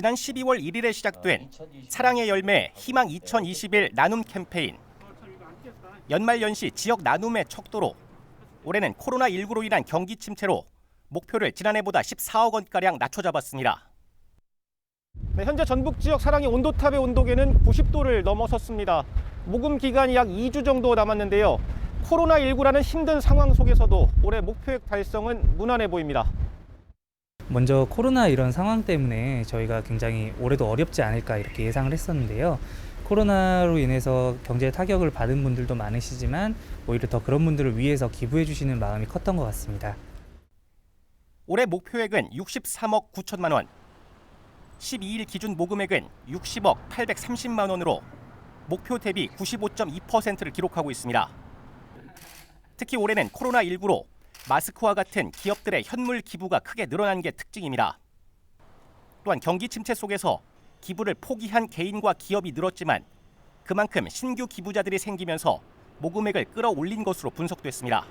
지난 12월 1일에 시작된 사랑의 열매 희망 2021 나눔 캠페인. 연말연시 지역 나눔의 척도로 올해는 코로나19로 인한 경기 침체로 목표를 지난해보다 14억 원가량 낮춰 잡았습니다. 네, 현재 전북 지역 사랑의 온도탑의 온도계는 90도를 넘어섰습니다. 모금 기간이 약 2주 정도 남았는데요. 코로나19라는 힘든 상황 속에서도 올해 목표액 달성은 무난해 보입니다. 먼저 코로나 이런 상황 때문에 저희가 굉장히 올해도 어렵지 않을까 이렇게 예상을 했었는데요. 코로나로 인해서 경제 타격을 받은 분들도 많으시지만 오히려 더 그런 분들을 위해서 기부해 주시는 마음이 컸던 것 같습니다. 올해 목표액은 63억 9천만 원. 12일 기준 모금액은 60억 830만 원으로 목표 대비 95.2%를 기록하고 있습니다. 특히 올해는 코로나19로 마스크와 같은 기업들의 현물 기부가 크게 늘어난 게 특징입니다. 또한 경기 침체 속에서 기부를 포기한 개인과 기업이 늘었지만 그만큼 신규 기부자들이 생기면서 모금액을 끌어올린 것으로 분석됐습니다.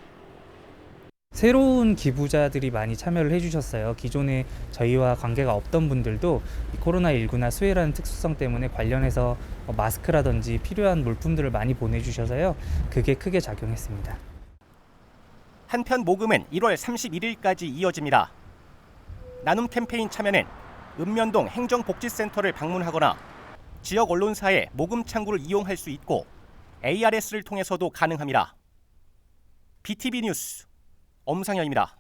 새로운 기부자들이 많이 참여를 해주셨어요. 기존에 저희와 관계가 없던 분들도 이 코로나19나 수해라는 특수성 때문에 관련해서 뭐 마스크라든지 필요한 물품들을 많이 보내주셔서요. 그게 크게 작용했습니다. 한편 모금은 1월 31일까지 이어집니다. 나눔 캠페인 참여는 읍면동 행정복지센터를 방문하거나 지역 언론사의 모금 창구를 이용할 수 있고 ARS를 통해서도 가능합니다. BTV 뉴스 엄상현입니다.